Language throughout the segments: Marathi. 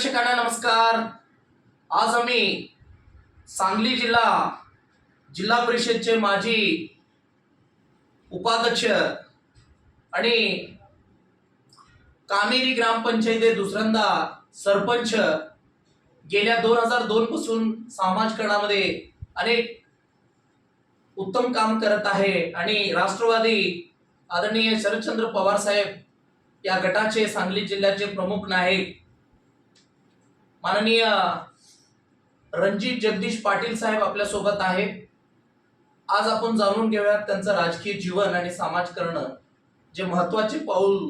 प्रेक्षकांना नमस्कार. आज आम्ही सांगली जिल्हा जिल्हा परिषदचे माजी उपाध्यक्ष आणि कामेरी ग्रामपंचायती दुसऱ्यांदा सरपंच गेल्या दोन हजार दोन पासून समाजकारणामध्ये अनेक उत्तम काम करत आहे आणि राष्ट्रवादी आदरणीय शरदचंद्र पवार साहेब या गटाचे सांगली जिल्ह्याचे प्रमुख नायक माननीय रणजित जगदीश पाटील साहेब आपल्यासोबत आहेत. आज आपण जाणून घेऊयात त्यांचं राजकीय जीवन आणि समाजकारण. जे महत्त्वाचे पाऊल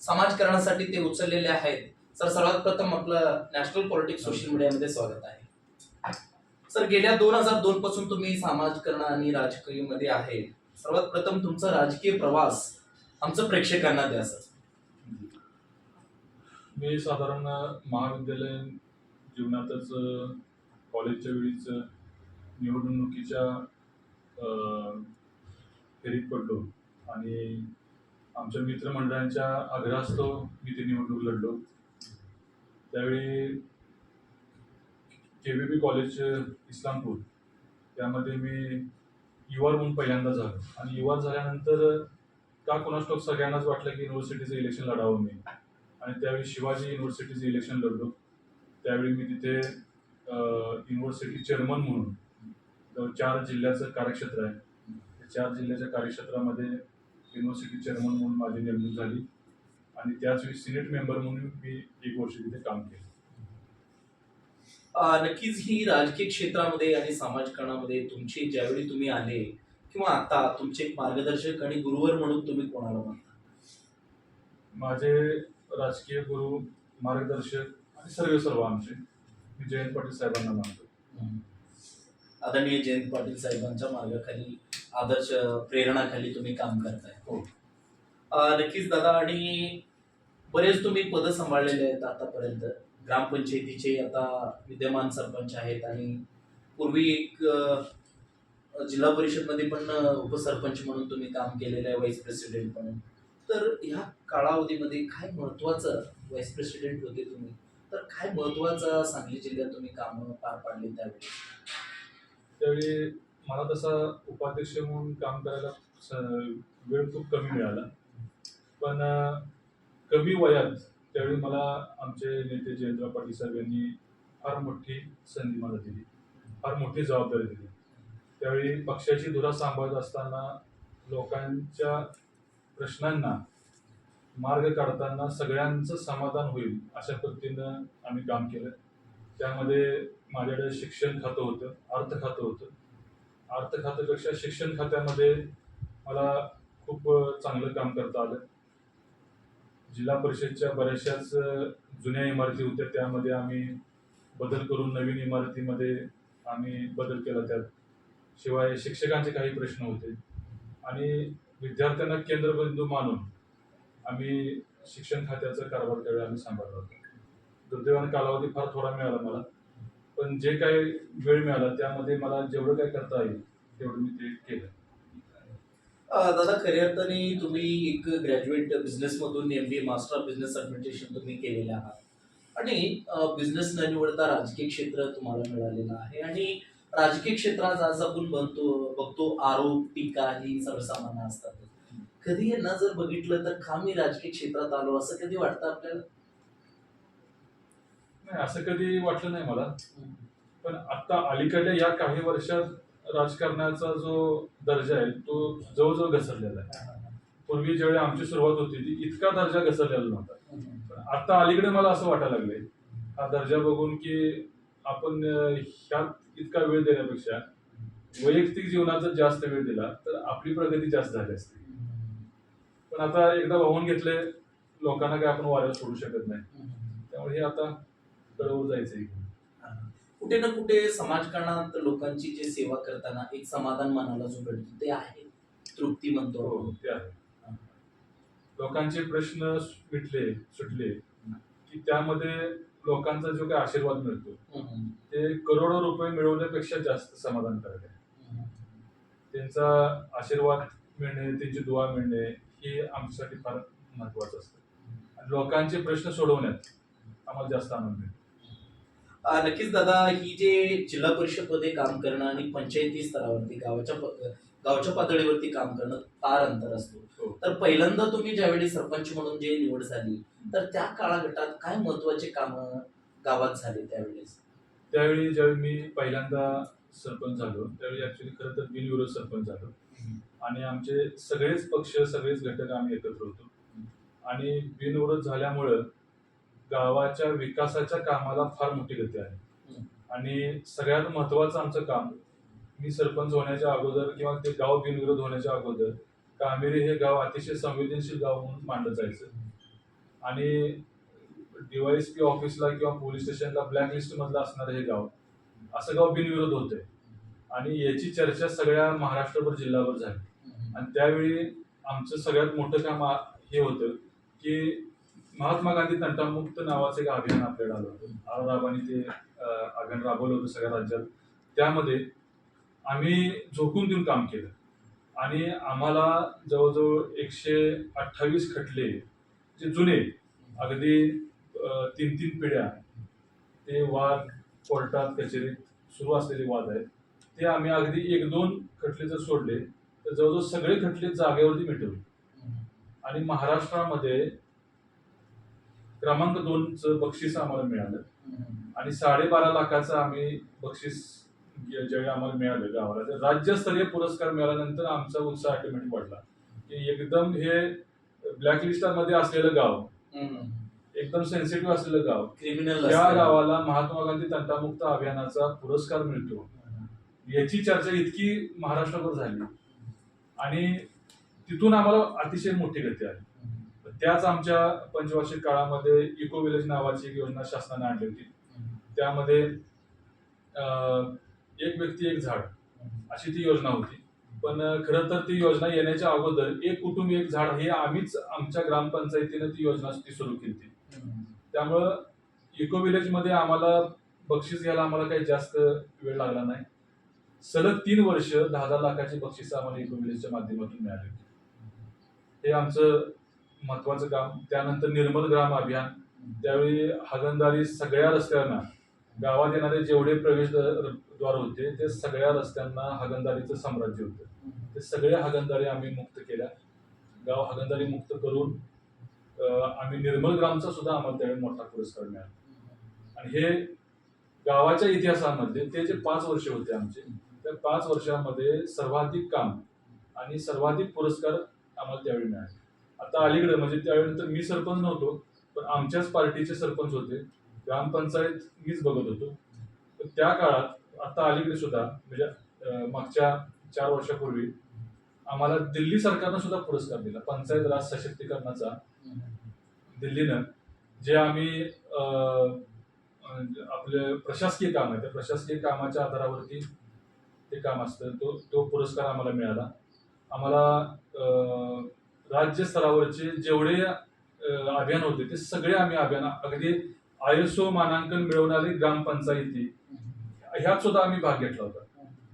समाजकारणासाठी ते उचललेले आहेत. सर सर्वात प्रथम आपलं नॅशनल पॉलिटिक्स सोशल मीडियामध्ये स्वागत आहे. सर गेल्या दोन हजार दोन पासून तुम्ही समाजकरण आणि राजकीयमध्ये आहे. सर्वात प्रथम तुमचा राजकीय प्रवास आमचं प्रेक्षकांना द्या सर. मी साधारण महाविद्यालय जीवनातच कॉलेजच्या वेळीच निवडणुकीच्या फेरीत पडलो. आणि आमच्या मित्रमंडळांच्या आग्रहास्तव मी ती निवडणूक लढलो. त्यावेळी K V B college Islampur त्यामध्ये मी युवा म्हणून पहिल्यांदा झालो. आणि युवा झाल्यानंतर का कोणास सगळ्यांनाच वाटलं की युनिव्हर्सिटीचं इलेक्शन लढावं मी. आणि त्यावेळी शिवाजी युनिव्हर्सिटीचं इलेक्शन लढलो. त्यावेळी मी तिथे युनिव्हर्सिटी चेअरमन म्हणून चार जिल्ह्याचं कार्यक्षेत्र आहे. चार जिल्ह्याच्या कार्यक्षेत्रामध्ये युनिव्हर्सिटी चेअरमन म्हणून माझी नेमणूक झाली. आणि त्याच वेळी सिनेट मेंबर म्हणून मी एक वर्ष तिथे काम केलं. नक्कीच ही राजकीय क्षेत्रामध्ये आणि समाजकारणामध्ये तुमची ज्यावेळी तुम्ही आले किंवा आता तुमचे मार्गदर्शक आणि गुरुवर म्हणून तुम्ही कोणाला मानता माझे राजकीय गुरु मार्गदर्शक आणि सर्व सर्व आमचे. मी जयंत पाटील साहेबांना मानतो. आदरणीय जयंत पाटील साहेबांच्या मार्गाखाली आदर्श प्रेरणाखाली तुम्ही काम करताय. हो. नक्कीच दादा आणि बरेच तुम्ही पद सांभाळलेले आहेत आतापर्यंत. ग्रामपंचायतीचे आता विद्यमान सरपंच आहेत आणि पूर्वी एक जिल्हा परिषदमध्ये पण उपसरपंच म्हणून तुम्ही काम केलेलं आहे व्हाईस प्रेसिडेंट म्हणून. तर ह्या कालावधीमध्ये काय महत्वाचं व्हाईस प्रेसिडेंट होते तुम्ही? तर काय महत्वाचं सांगली जिल्ह्यात तुम्ही कामं पार पाडली त्यावेळी? त्यावेळी मला तसा उपाध्यक्ष म्हणून काम करायला स- वेळ खूप कमी मिळाला. पण अं, कमी वयात त्यावेळी मला आमचे नेते जयंतराव पाटील साहेब यांनी फार मोठी संधी मला दिली. फार मोठी जबाबदारी दिली. त्यावेळी पक्षाची धुरा सांभाळत असताना लोकांच्या प्रश्नांना मार्ग काढताना सगळ्यांचं समाधान होईल अशा पद्धतीनं आम्ही काम केलं. त्यामध्ये माझ्याकडे शिक्षण खातं होतं अर्थ खातं होतं. अर्थ खात्यापेक्षा शिक्षण खात्यामध्ये मला खूप चांगलं काम करता आलं. जिल्हा परिषदच्या बऱ्याचशाच जुन्या इमारती होत्या त्यामध्ये आम्ही बदल करून नवीन इमारतीमध्ये आम्ही बदल केला त्यात. शिवाय शिक्षकांचे काही प्रश्न होते. आणि विद्यार्थ्यांना केंद्रबिंदू मानून आम्ही शिक्षण खात्याचा कारभार त्यावेळी आम्ही सांभाळला होता. दुर्दैवाने कालावधी फार थोडा मिळाला मला. पण जे काही वेळ मिळाला त्यामध्ये मला जेवढं काय करता येईल तेवढं मी ते केलं. दादा खऱ्या अर्थाने तुम्ही एक graduate बिझनेसमधून M B A master of business administration तुम्ही केलेलं आहात. आणि बिझनेस न निवडता राजकीय क्षेत्र तुम्हाला मिळालेलं आहे. आणि राजकीय क्षेत्रात आज आपण बनतो बघतो आरोप टीका ही सर्वसामान्य असतात. कधी यांना जर बघितलं तर का मी राजकीय क्षेत्रात आलो असं कधी वाटतं आपल्याला? नाही असं कधी वाटलं नाही मला. पण आता अलीकडल्या या काही वर्षात राजकारणाचा जो दर्जा आहे तो जवळजवळ घसरलेला आहे. पूर्वी ज्यावेळी आमची सुरुवात होती ती इतका दर्जा घसरलेला नव्हता. पण आता अलीकडे मला असं वाटायला लागले हा दर्जा बघून की आपण ह्या इतका वेळ देण्यापेक्षा वैयक्तिक जीवनाचा जास्त वेळ दिला तर आपली प्रगती जास्त झाली असते. पण आता एकदा वाहून घेतले लोकांना काय आपण वाऱ्यावर सोडू शकत नाही. त्यामुळे हे आता कडवर जायचंय. कुठे ना कुठे समाजकारणात लोकांची जे सेवा करताना एक समाधान मनाला जो भेटतो ते आहे. तृप्ती म्हणतो हो. ते आहे. लोकांचे प्रश्न मिटले सुटले की त्यामध्ये लोकांचा जो काही आशीर्वाद मिळतो. ते करोडो रुपये मिळवण्यापेक्षा जास्त समाधानकारक आहे. त्यांचा आशीर्वाद मिळणे त्यांची दुवा मिळणे हे आमच्यासाठी फार महत्वाचं असतं आणि लोकांचे प्रश्न सोडवण्यात आम्हाला जास्त आनंद मिळतो नक्कीच दादा ही जे जिल्हा परिषदमध्ये काम करणं आणि पंचायती स्तरावरती गावाच्या गावच्या पातळीवरती काम करणं फार अंतर असतो. हो. तर पहिल्यांदा तुम्ही ज्यावेळी सरपंच म्हणून जे निवड झाली तर त्या काळागटात काय महत्त्वाचे काम गावात झाले त्यावेळेस? त्यावेळी ज्यावेळी मी पहिल्यांदा सरपंच झालो त्यावेळी ऍक्च्युली खरं तर बिनविरोध सरपंच झालो. आणि आमचे सगळेच पक्ष सगळेच घटक आम्ही एकत्र होतो. आणि बिनविरोध झाल्यामुळं गावाच्या विकासाच्या कामाला फार मोठी गती आहे. आणि सगळ्यात महत्वाचं आमचं काम मी सरपंच होण्याच्या अगोदर किंवा ते गाव बिनविरोध होण्याच्या अगोदर कामेरी हे गाव अतिशय संवेदनशील गाव म्हणून मांडलं जायचं. आणि डीवायएसपी ऑफिसला किंवा पोलीस स्टेशनला ब्लॅक लिस्टमधलं असणारं हे गाव असं गाव बिनविरोध होतंय. आणि याची चर्चा सगळ्या महाराष्ट्रभर जिल्हाभर झाली. आणि त्यावेळी आमचं सगळ्यात मोठं काम आ- हे होतं की महात्मा गांधी तंटामुक्त नावाचं एक अभियान आपल्याला आलं होतं. आर ते अभियान राबवलं होतं सगळ्या राज्यात. त्यामध्ये आम्ही झोकून देऊन काम केलं. आणि आम्हाला जवळजवळ एकशे अठ्ठावीस खटले जे जुने अगदी तीन तीन पिढ्या ते वाद कोर्टात कचेरीत सुरू असलेले वाद आहेत. ते आम्ही अगदी एक दोन खटले जर सोडले तर जवळजवळ सगळे खटले जागेवरती मिटवले. आणि महाराष्ट्रामध्ये क्रमांक दोनचं बक्षीस आम्हाला मिळालं. आणि साडेबारा लाखाचं आम्ही बक्षीस ज्यावेळी आम्हाला मिळालं गावाला तर राज्यस्तरीय पुरस्कार मिळाल्यानंतर आमचा उत्साह ऑटोमॅटिक वाढला. की एकदम हे ब्लॅकलिस्टमध्ये असलेलं गाव एकदम सेन्सिटिव्ह असलेलं गाव क्रिमिनल त्या गावाला महात्मा गांधी तंटामुक्त अभियानाचा पुरस्कार मिळतो. याची चर्चा इतकी महाराष्ट्रभर झाली. आणि तिथून आम्हाला अतिशय मोठी गती आली. त्याच आमच्या पंचवार्षिक काळामध्ये इको विलेज नावाची योजना शासनाने आणली होती. त्यामध्ये एक व्यक्ती एक झाड. अशी ती योजना होती. पण खरं तर ती योजना येण्याच्या अगोदर एक कुटुंब एक झाड हे आम्हीच आमच्या ग्रामपंचायतीनं ती योजना ती सुरू केली त्यामुळं इको विलेजमध्ये आम्हाला बक्षीस घ्यायला आम्हाला काही जास्त वेळ लागला नाही. सलग तीन वर्ष दहा दहा लाखाची बक्षीस आम्हाला इको विलेजच्या माध्यमातून मिळाली होती. हे आमचं महत्वाचं काम. त्यानंतर निर्मल ग्राम अभियान. त्यावेळी हगणदारी सगळ्या रस्त्यांना गावात येणारे जेवढे प्रवेश द्वार होते ते सगळ्या रस्त्यांना हगंदारीचं साम्राज्य होतं. ते सगळ्या हगंदारी आम्ही मुक्त केल्या. गाव हगंदारी मुक्त करून आम्ही निर्मल ग्रामचा सुद्धा आम्हाला त्यावेळी मोठा पुरस्कार मिळाला. आणि हे गावाच्या इतिहासामध्ये ते जे पाच वर्ष होते आमचे त्या पाच वर्षामध्ये सर्वाधिक काम आणि सर्वाधिक पुरस्कार आम्हाला त्यावेळी मिळाले. आता अलीकडे म्हणजे त्यावेळी तर मी सरपंच नव्हतो पण आमच्याच पार्टीचे सरपंच होते. ग्रामपंचायत मीच बघत होतो. पण त्या काळात आता अलीकडे सुद्धा म्हणजे मागच्या चार वर्षापूर्वी आम्हाला दिल्ली सरकारनं सुद्धा पुरस्कार दिला पंचायत राज सशक्तीकरणाचा. दिल्लीनं जे आम्ही आपले प्रशासकीय काम आहे त्या प्रशासकीय कामाच्या आधारावरती ते काम असतं तो तो पुरस्कार आम्हाला मिळाला. आम्हाला राज्य स्तरावरचे जेवढे अभियान होते ते सगळे आम्ही अभियान अगदी आय एस ओ मानांकन मिळवणारी ग्रामपंचायती ह्यात सुद्धा आम्ही भाग घेतला होता.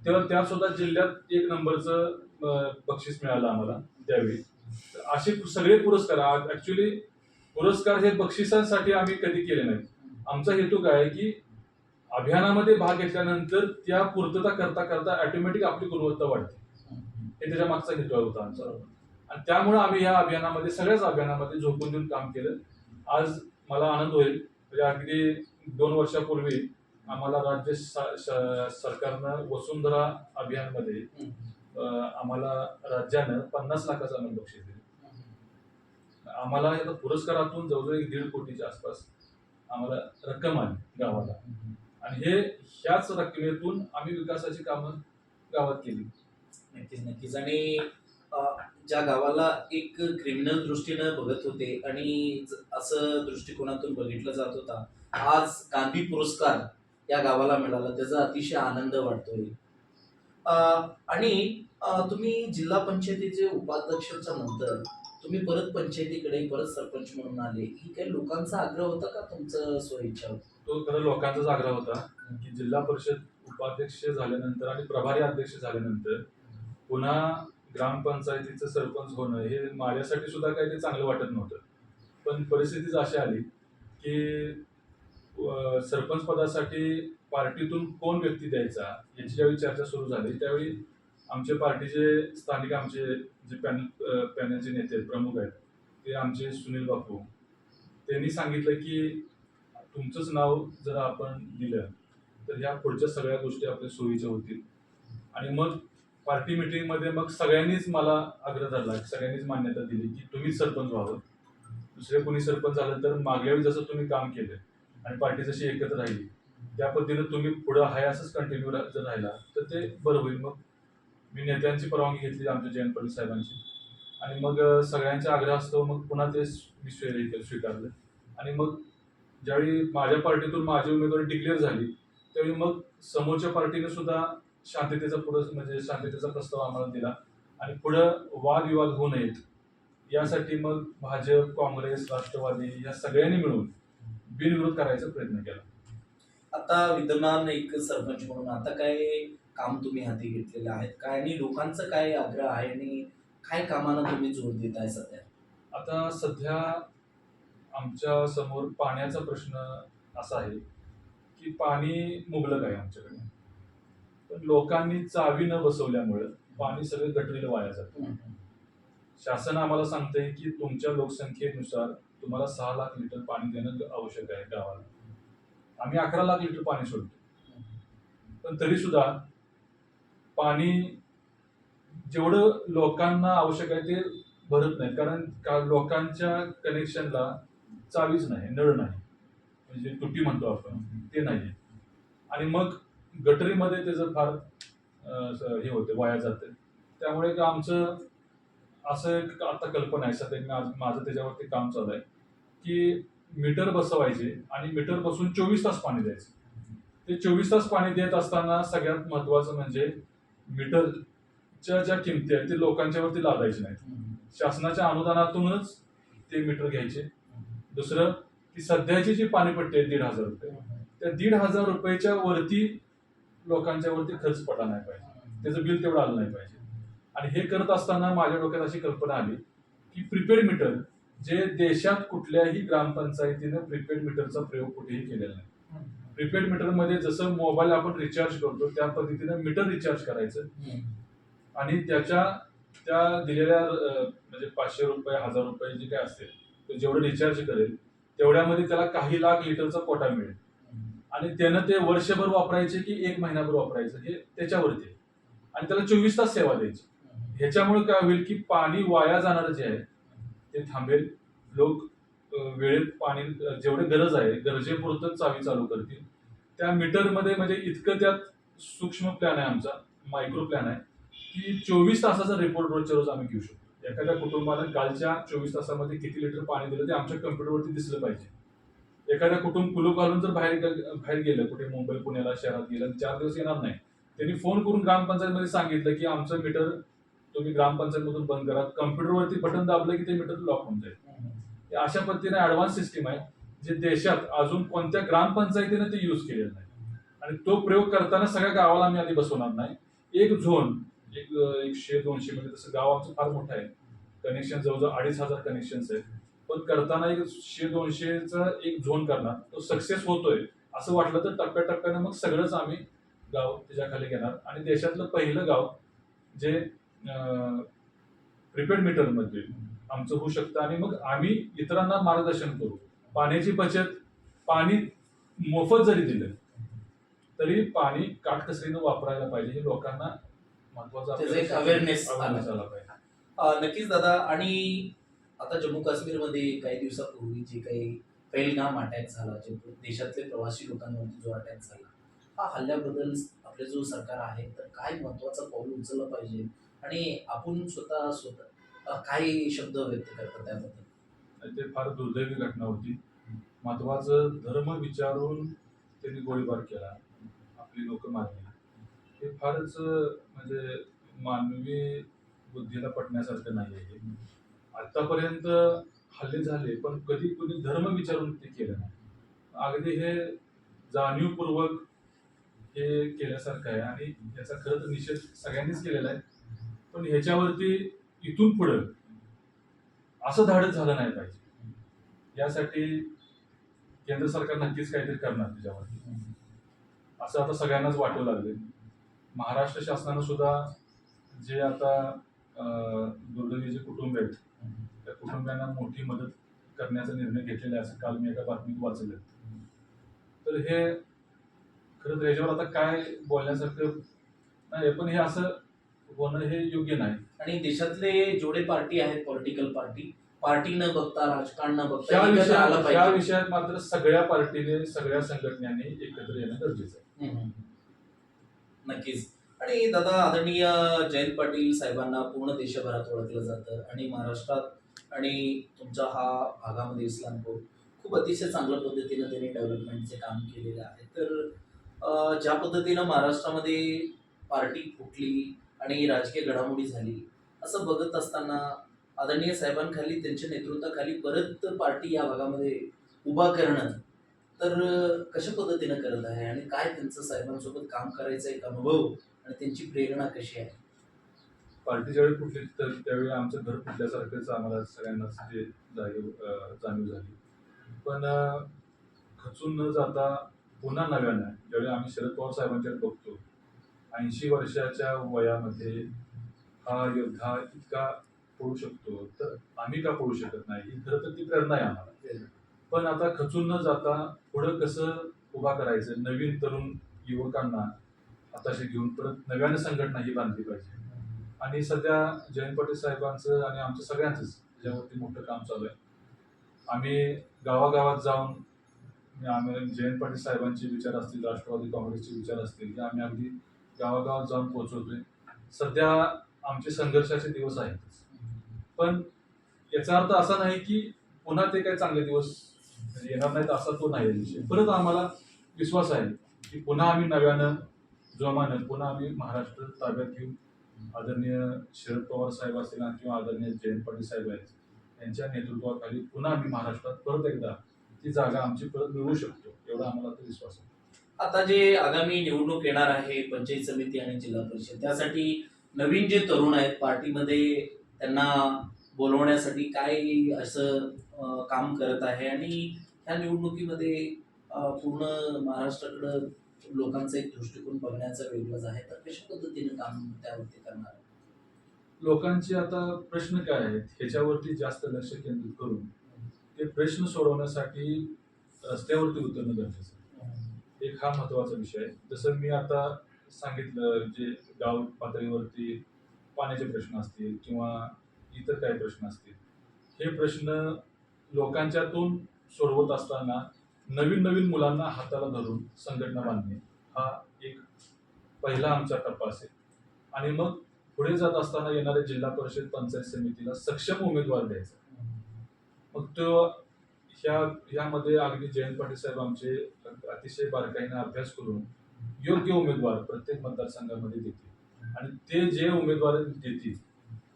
तेव्हा त्या सुद्धा जिल्ह्यात एक नंबरचं बक्षीस मिळालं आम्हाला त्यावेळी. असे सगळे पुरस्कार ऍक्च्युली पुरस्कार हे बक्षिसांसाठी आम्ही कधी केले नाही आमचा हेतू काय आहे की अभियानामध्ये भाग घेतल्यानंतर त्या पूर्तता करता करता ऑटोमॅटिक आपली गुणवत्ता वाढते. हे त्याच्या मागचा हेतू होता आमचा. आणि त्यामुळे आम्ही या अभियानामध्ये सगळ्याच अभियानामध्ये झोपून देऊन काम केलं. आज मला आनंद होईल. म्हणजे अगदी दोन वर्षापूर्वी आम्हाला राज्य सरकारनं वसुंधरा अभियानमध्ये आम्हाला राज्यानं पन्नास लाखाचं आम्हाला बक्षीस दिलं. आम्हाला या पुरस्कारातून जवळजवळ एक दीड कोटीच्या आसपास आम्हाला रक्कम आली गावाला. आणि हे ह्याच रकमेतून आम्ही विकासाची कामं गावात केली. नक्कीच नक्कीच. आणि ज्या गावाला एक क्रिमिनल दृष्टीनं बघत होते आणि असं दृष्टिकोनातून बघितलं जात होता आज गांधी पुरस्कार या गावाला मिळाला. त्याचा अतिशय आनंद वाटतोय. आणि तुम्ही जिल्हा पंचायतीचे उपाध्यक्षाच्या नंतर तुम्ही परत पंचायतीकडे परत सरपंच म्हणून आले. ही काही लोकांचा आग्रह होता का तुमचं स्वइच्छा होती तो खरं लोकांचाच आग्रह होता की जिल्हा परिषद उपाध्यक्ष झाल्यानंतर आणि प्रभारी अध्यक्ष झाल्यानंतर पुन्हा ग्रामपंचायतीचं सरपंच होणं हे माझ्यासाठी सुद्धा काही ते चांगलं वाटत नव्हतं. पण परिस्थितीच अशी आली की सरपंच पदासाठी पार्टीतून कोण व्यक्ती द्यायचा याची ज्यावेळी चर्चा सुरू झाली त्यावेळी आमचे पार्टीचे स्थानिक आमचे जे पॅनल पॅनलचे नेते आहेत, प्रमुख आहेत ते आमचे सुनील बापू. त्यांनी सांगितलं की तुमचंच नाव जर आपण दिलं तर ह्या पुढच्या सगळ्या गोष्टी आपल्या सोयीच्या होतील. आणि मग पार्टी मिटिंगमध्ये मग सगळ्यांनीच मला आग्रह धरला सगळ्यांनीच मान्यता दिली की तुम्हीच सरपंच व्हावं. दुसरे कोणी सरपंच झालं तर मागल्या वेळी जसं तुम्ही काम केलं आणि पार्टी जशी एकत्र राहिली त्या पद्धतीनं तुम्ही पुढं आहे असंच कंटिन्यू जर राहिला तर ते बरं होईल. मग मी नेत्यांची परवानगी घेतली आमच्या जयंत पाटील साहेबांची. आणि मग सगळ्यांच्या आग्रह असतो मग पुन्हा ते मी स्वीकारलं. आणि मग ज्यावेळी माझ्या पार्टीतून माझी उमेदवारी डिक्लेअर झाली त्यावेळी मग समोरच्या पार्टीने सुद्धा शांततेचा पुरस म्हणजे शांततेचा प्रस्ताव आम्हाला दिला. आणि पुढं वादविवाद होऊ नयेत. यासाठी मग भाजप काँग्रेस राष्ट्रवादी या सगळ्यांनी मिळून बिनविरोध करायचा प्रयत्न केला. आता विद्यमान एक सरपंच म्हणून आता काय काम तुम्ही हाती घेतलेले आहेत? काय आणि लोकांचं काय आग्रह आहे आणि काय कामाला तुम्ही जोर देत आहे सध्या? आता सध्या आमच्यासमोर पाण्याचा प्रश्न असा आहे की पाणी मुबलक आहे आमच्याकडे. पण लोकांनी चावी न बसवल्यामुळे पाणी सगळं गटरीला वाया जातं. शासन आम्हाला सांगतंय की तुमच्या लोकसंख्येनुसार तुम्हाला सहा लाख लिटर पाणी देणं आवश्यक आहे गावाला. आम्ही अकरा लाख लिटर पाणी सोडतो. पण तरी सुद्धा पाणी जेवढं लोकांना आवश्यक आहे ते भरत नाही कारण का लोकांच्या कनेक्शनला चावीच नाही नळ नाही. म्हणजे तुटी म्हणतो आपण ते नाही आणि मग गटरीमध्ये त्याचं फार हे होते वाया जाते. त्यामुळे का आमचं असं एक आता कल्पना आहे. सध्या मी आज माझं त्याच्यावरती काम चालू आहे. की मीटर बसवायचे आणि मीटर बसून चोवीस तास पाणी द्यायचे. ते चोवीस तास पाणी देत असताना सगळ्यात महत्वाचं म्हणजे मीटरच्या ज्या किमती आहेत ते लोकांच्यावरती लादायचे नाहीत. शासनाच्या अनुदानातूनच ते मीटर घ्यायचे. दुसरं ती सध्याची जी पाणीपट्टी आहे दीड हजार रुपये. त्या दीड हजार रुपयाच्या वरती लोकांच्या वरती खर्च पडला नाही पाहिजे. त्याचं बिल तेवढं आलं नाही पाहिजे. आणि हे करत असताना माझ्या डोक्यात अशी कल्पना आली की प्रिपेड मीटर जे देशात कुठल्याही ग्रामपंचायतीनं प्रीपेड मीटरचा प्रयोग कुठेही केलेला नाही. प्रीपेड मीटरमध्ये जसं मोबाईल आपण रिचार्ज करतो त्या पद्धतीनं मीटर रिचार्ज करायचं. आणि त्याच्या त्या दिलेल्या म्हणजे पाचशे रुपये हजार रुपये जे काय असतील ते जेवढं रिचार्ज करेल तेवढ्यामध्ये त्याला काही लाख लिटरचा कोटा मिळेल. आणि त्यानं ते वर्षभर वापरायचे की एक महिनाभर वापरायचं हे त्याच्यावरती. आणि त्याला चोवीस तास सेवा द्यायची. ह्याच्यामुळे काय होईल की पाणी वाया जाणारं जे आहे ते थांबेल. लोक वेळेत पाणी जेवढे गरज आहे गरजेपुरतं चावी चालू करतील. त्या मीटरमध्ये म्हणजे इतकं त्यात सूक्ष्म प्लॅन आहे आमचा मायक्रो प्लॅन आहे की चोवीस तासाचा रिपोर्ट रोजच्या रोज आम्ही घेऊ शकतो. एखाद्या कुटुंबानं कालच्या चोवीस तासामध्ये किती लिटर पाणी दिलं ते आमच्या कम्प्युटरवरती दिसलं पाहिजे. एखाद्या कुटुंब कुलूप घालून जर बाहेर बाहेर गेलं कुठे मुंबई पुण्याला शहरात गेलं चार दिवस येणार नाही. त्यांनी फोन करून ग्रामपंचायतमध्ये सांगितलं की आमचं मीटर तुम्ही ग्रामपंचायतमधून बंद करा. कम्प्युटरवरती बटन दाबलं की ते मीटर लॉक होऊन जाईल. अशा पद्धतीने ऍडव्हान्स सिस्टीम आहे जे देशात अजून कोणत्या ग्रामपंचायतीने ते यूज केलेलं नाही. आणि तो प्रयोग करताना सगळ्या गावाला आम्ही आधी बसवणार नाही. एक झोन एक एकशे दोनशे म्हणजे तसं गाव आमचं फार मोठं आहे. कनेक्शन जवळजवळ अडीच हजार कनेक्शन्स आहेत. पण करताना एक शे दोनशेचा एक झोन करणार. तो सक्सेस होतोय असं वाटलं तर टप्प्याटप्प्याने मग सगळंच आम्ही गाव त्याच्याखाली घेणार. आणि देशातलं पहिलं गाव जे प्रिपेड मीटरमध्ये आमचं होऊ शकतं. आणि मग आम्ही इतरांना मार्गदर्शन करू. पाण्याची बचत पाणी मोफत जरी दिलं तरी पाणी काटकसरीनं वापरायला पाहिजे. हे लोकांना महत्वाचं awareness आलं. पाहिजे. नक्कीच दादा. आणि आता जम्मू काश्मीरमध्ये काही दिवसापूर्वी जे काही पहिलगाम अटॅक झाला जे देशातले प्रवासी लोकांवरती जो अटॅक झाला हा हल्ल्याबद्दल आपले जो सरकार आहे तर काय महत्वाचं पाऊल उचललं पाहिजे? आणि आपण स्वतः स्वतः काही शब्द व्यक्त करतात त्याबद्दल. ते फार दुर्दैवी घटना होती. महत्वाचं धर्म विचारून त्यांनी गोळीबार केला. आपली लोक मारली हे फारच म्हणजे मानवी बुद्धीला पटण्यासारखं नाही आहे. आतापर्यंत हल्ले झाले पण कधी कधी धर्म विचारून ते केलं नाही. अगदी हे जाणीवपूर्वक हे केल्यासारखं आहे आणि याचा खरं तर निषेध सगळ्यांनीच केलेला आहे. पण ह्याच्यावरती इथून पुढं असं धाडस झालं नाही पाहिजे. यासाठी केंद्र सरकार नक्कीच काहीतरी करणार त्याच्यावरती. असं आता सगळ्यांनाच वाटू लागले महाराष्ट्र शासनानं सुद्धा जे आता दुर्दैवी जे कुटुंब आहेत त्या कुटुंबियांना मोठी मदत करण्याचा निर्णय घेतलेला आहे असं काल मी एका बातमीत वाचलं तर हे खरं तर याच्यावर आता काय बोलण्यासारखं नाही पण हे असं होणं हे योग्य नाही. आणि देशातले जेवढे पार्टी आहेत पॉलिटिकल पार्टी पार्टी न बघता राजकारण न बघता एकत्र आलं विषयात त्या पाहिजे. विषयात मात्र सगळ्या पार्टीने सगळ्या संघटनांनी एकत्र येणं गरजेचं आहे. हम्म. नक्कीच. आणि दादा आदरणीय जयंत पाटील साहेबांना पूर्ण देशभरात ओळखलं जातं आणि महाराष्ट्रात आणि तुमच्या हा भागामध्ये इस्लामपूर खूप अतिशय चांगल्या पद्धतीनं त्यांनी डेव्हलपमेंटचे काम केलेले आहे. तर अं, ज्या पद्धतीनं महाराष्ट्रामध्ये पार्टी फुटली आणि राजकीय घडामोडी झाली. असं बघत असताना आदरणीय साहेबांखाली त्यांच्या नेतृत्वाखाली परत पार्टी या भागामध्ये उभा करणं. तर कशा पद्धतीनं करत आहे आणि काय त्यांचं साहेबांसोबत काम करायचा एक अनुभव आणि त्यांची प्रेरणा कशी आहे? पार्टी ज्यावेळी फुटली तर त्यावेळी आमचं घर फुटल्यासारखंच आम्हाला सगळ्यांनाच ते जाणीव जाणीव झाली. पण खचून न जाता पुन्हा नव्यानं ज्यावेळी आम्ही शरद पवार साहेबांच्याकडे बघतो ऐंशी वर्षाच्या वयामध्ये हा योद्धा इतका पळू शकतो तर आम्ही का पळू शकत नाही? ही खरं तर ती प्रेरणा आहे आम्हाला. पण आता खचून न जाता पुढं कसं उभा करायचं? नवीन तरुण युवकांना हाताशी घेऊन परत नव्यानं संघटना ही बांधली पाहिजे. आणि सध्या जयंत पाटील साहेबांचं आणि आमचं सगळ्यांचंच त्याच्यावरती मोठं काम चालू आहे. आम्ही गावागावात जाऊन आम्ही जयंत पाटील साहेबांचे विचार असतील राष्ट्रवादी काँग्रेसचे विचार असतील हे आम्ही अगदी गावागावात जाऊन पोहोचवतोय. सध्या आमचे संघर्षाचे दिवस आहेत. पण याचा अर्थ असा नाही की पुन्हा ते काही चांगले दिवस म्हणजे येणार नाहीत असा तो नाही विषय. परत आम्हाला विश्वास आहे की पुन्हा आम्ही नव्यानं जोमानं पुन्हा आम्ही महाराष्ट्र ताब्यात घेऊन आदरणीय शरद पवार साहेब असतील किंवा आदरणीय जयंत पाटील साहेब आहेत यांच्या नेतृत्वाखाली पुन्हा आम्ही महाराष्ट्रात परत एकदा ती जागा आमची परत मिळवू शकतो एवढा आम्हाला तो विश्वास आहे. आता जे आगामी निवडणूक येणार आहे पंचायत समिती आणि जिल्हा परिषद त्यासाठी नवीन जे तरुण आहेत पार्टीमध्ये त्यांना बोलवण्यासाठी काय असं काम करत आहे? आणि ह्या निवडणुकीमध्ये पूर्ण महाराष्ट्राकडं लोकांचा एक दृष्टिकोन बघण्याचा वेगळाच आहे. तर कशा पद्धतीने काम त्यावरती करणार? लोकांचे आता प्रश्न काय आहेत? ह्याच्यावरती जास्त लक्ष केंद्रित करून ते प्रश्न सोडवण्यासाठी रस्त्यावरती उतरणं गरजेचं एक हा महत्त्वाचा विषय. आहे जसं मी आता सांगितलं जे गाव पातळीवरती पाण्याचे प्रश्न असतील किंवा इतर काही प्रश्न असतील हे प्रश्न लोकांच्यातून सोडवत असताना नवीन नवीन मुलांना हाताला धरून संघटना बांधणे हा एक पहिला आमचा टप्पा असेल. आणि मग पुढे जात असताना येणाऱ्या जिल्हा परिषद पंचायत समितीला सक्षम उमेदवार द्यायचा. मग तो ह्या ह्यामध्ये अगदी जयंत पाटील साहेब आमचे अतिशय बारकाईने अभ्यास करून योग्य उमेदवार प्रत्येक मतदारसंघामध्ये देतील. आणि ते जे उमेदवार देतील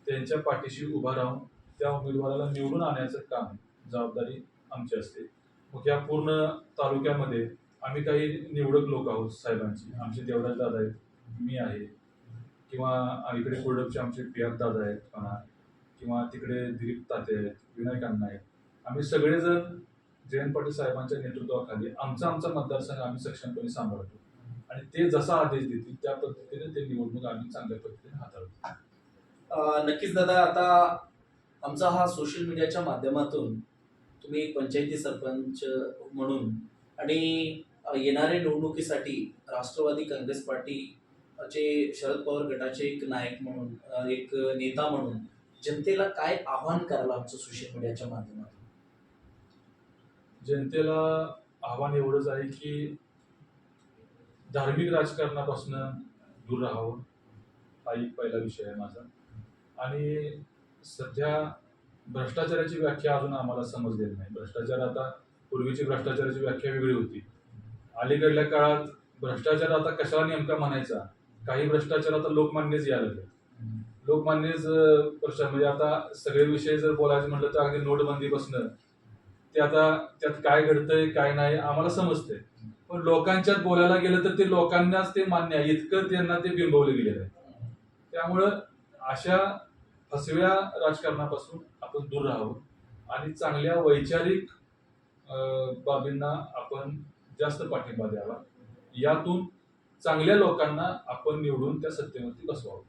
त्यांच्या पाठीशी उभा राहून त्या उमेदवाराला निवडून आणण्याचं काम जबाबदारी आमची असते. मग या पूर्ण तालुक्यामध्ये आम्ही काही निवडक लोक आहोत साहेबांची. आमचे देवराज दादा आहेत मी आहे. किंवा इकडे कोल्डपचे आमचे पी दादा आहेत म्हणा किंवा तिकडे दिलीप ताते आहेत विनायक अण्णा आहेत. आम्ही सगळेजण जयंत पाटील साहेबांच्या नेतृत्वाखाली आमचा आमचा मतदारसंघ आम्ही सक्षमपणे सांभाळतो. आणि ते जसा आदेश देतील त्या पद्धतीने ते निवडणूक आम्ही चांगल्या पद्धतीने हाताळतो. नक्कीच दादा आता आमचा हा सोशल मीडियाच्या माध्यमातून तुम्ही पंचायती सरपंच म्हणून आणि येणाऱ्या निवडणुकीसाठी राष्ट्रवादी काँग्रेस पार्टीचे शरद पवार गटाचे एक नायक म्हणून एक नेता म्हणून जनतेला काय आव्हान करायला आमचं सोशल मीडियाच्या माध्यमातून? जनतेला आव्हान एवढंच आहे की धार्मिक राजकारणापासून दूर राहावं. हा एक पहिला विषय आहे माझा. आणि सध्या भ्रष्टाचाराची व्याख्या अजून आम्हाला समजलेली नाही. भ्रष्टाचार आता पूर्वीची भ्रष्टाचाराची व्याख्या वेगळी होती. अलीकडल्या काळात भ्रष्टाचार आता कशाला नेमका म्हणायचा? काही भ्रष्टाचार आता लोकमान्यच यायला लागले. लोकमान्यच प्रश्न म्हणजे आता सगळे विषय जर बोलायचं म्हटलं तर अगदी नोटबंदीपासून ते आता त्यात काय घडतंय काय नाही आम्हाला समजतंय. पण लोकांच्यात बोलायला गेलं तर ते लोकांनाच ते मान्य आहे. इतकं त्यांना ते बिंबवलं गेलेलं आहे. त्यामुळं अशा फसव्या राजकारणापासून आपण दूर राहावं आणि चांगल्या वैचारिक बाबींना आपण जास्त पाठिंबा द्यावा. यातून चांगल्या लोकांना आपण निवडून त्या सत्तेवरती बसवावं.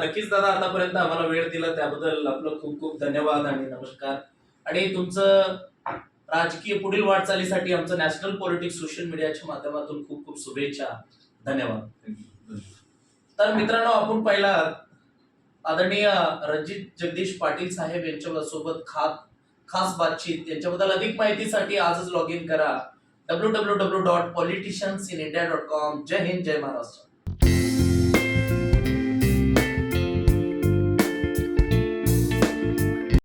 नक्कीच दादा आतापर्यंत आम्हाला वेळ दिला. त्याबद्दल आपलं खूप खूप धन्यवाद आणि नमस्कार. आणि तुमचं राजकीय पुढील वाटचालीसाठी आमचं नॅशनल पॉलिटिक्स सोशल मीडियाच्या माध्यमातून खूप खूप शुभेच्छा. धन्यवाद. तर मित्रांनो आपण पहिला आदरणीय रणजित जगदीश पाटील साहेब यांच्या सोबत खास खास बातचीत. यांच्याबद्दल अधिक माहितीसाठी आजच लॉग इन करा. W W W dot politicians in India dot com जय हिंद जय महाराष्ट्र.